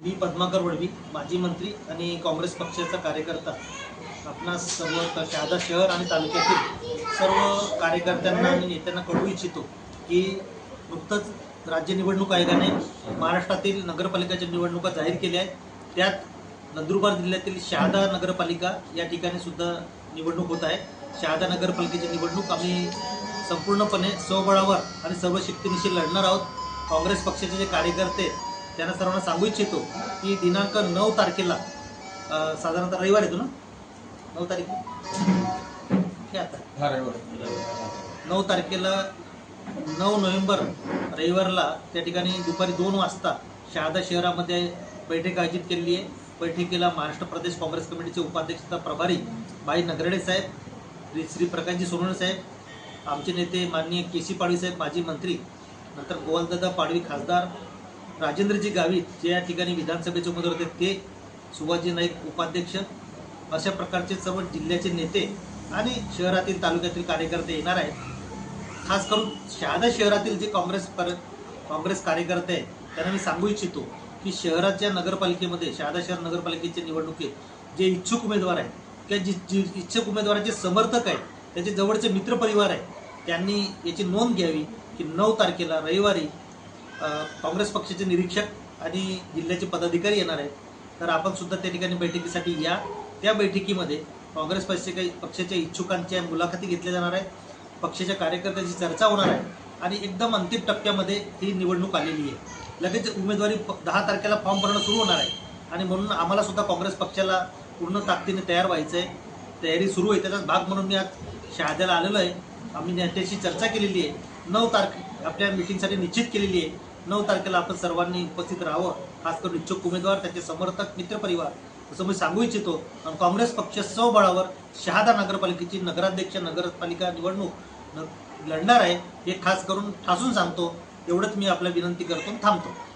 मी पद्माकर वडवी माजी मंत्री आणि काँग्रेस पक्षाचा कार्यकर्ता. आपणास सर्व शहादा शहर आणि तालुक्यातील सर्व कार्यकर्त्यांना आणि नेत्यांना कळवू इच्छितो की नुकतंच राज्य निवडणूक आयोगाने महाराष्ट्रातील नगरपालिकाच्या निवडणुका जाहीर केल्या आहेत. त्यात नंदुरबार जिल्ह्यातील शहादा नगरपालिका या ठिकाणी सुद्धा निवडणूक होत आहे. शहादा नगरपालिकेची निवडणूक आम्ही संपूर्णपणे स्वबळावर आणि सर्व शक्तीनिशी लढणार आहोत. काँग्रेस पक्षाचे जे कार्यकर्ते त्यांना सर्वांना सांगू इच्छितो की दिनांक नऊ तारखेला साधारणतः रविवार येतो ना? नऊ तारीख? हे आता. नऊ तारखेला नऊ नोव्हेंबर रविवारला त्या ठिकाणी दुपारी दोन वाजता शहादा शहरामध्ये बैठक आयोजित केलेली आहे. बैठकीला महाराष्ट्र प्रदेश काँग्रेस कमिटीचे उपाध्यक्षता प्रभारी बाई नगरडे साहेब श्री श्री प्रकाशजी सोनवणे साहेब आमचे नेते माननीय के सी पाडवी साहेब माजी मंत्री नंतर गोवालदादा पाडवी खासदार राजेंद्रजी गावित जे या ठिकाणी विधानसभेचे उमेदवार होते ते सुभाषजी नाईक उपाध्यक्ष. अशा प्रकारचे सर्व जिल्ह्याचे नेते आणि शहरातील तालुक्यातील कार्यकर्ते येणार आहेत. खास करून शहादा शहरातील जे काँग्रेस पर काँग्रेस कार्यकर्ते आहेत त्यांना मी सांगू इच्छितो की शहराच्या नगरपालिकेमध्ये शहादा शहर नगरपालिकेच्या निवडणुकीत जे इच्छुक उमेदवार आहेत किंवा जी जी इच्छुक उमेदवाराचे समर्थक आहेत त्याचे जवळचे मित्रपरिवार आहेत त्यांनी याची नोंद घ्यावी की नऊ तारखेला रविवारी काँग्रेस पक्षाचे निरीक्षक आणि जिल्ह्याचे पदाधिकारी येणार आहेत. तर आपण सुद्धा त्या ठिकाणी बैठकीसाठी या. त्या बैठकीमध्ये काँग्रेस पक्षाच्या पक्षाच्या इच्छुकांच्या मुलाखती घेतल्या जाणार आहेत. पक्षाच्या कार्यकर्त्यांची चर्चा होणार आहे. आणि एकदम अंतिम टप्प्यामध्ये ही निवडणूक आलेली आहे. लगेच उमेदवारी दहा तारखेला फॉर्म भरणं सुरू होणार आहे. आणि म्हणून आम्हाला सुद्धा काँग्रेस पक्षाला पूर्ण ताकदीने तयार व्हायचं आहे तयारी सुरू आहे. त्याचाच भाग म्हणून मी आज शहाद्याला आलेलो आहे. आम्ही नेत्याशी चर्चा केलेली आहे. नऊ तारखे आपल्या मिटिंगसाठी निश्चित केलेली आहे. नऊ तारखेला आपण सर्वांनी उपस्थित राहावं खास करून इच्छुक उमेदवार त्याचे समर्थक मित्रपरिवार असं मी सांगू इच्छितो. आणि काँग्रेस पक्ष स्वबळावर शहादा नगरपालिकेची नगराध्यक्ष नगरपालिका निवडणूक न- लढणार आहे हे खास करून ठासून सांगतो. एवढंच मी आपल्या विनंती करतो थांबतो.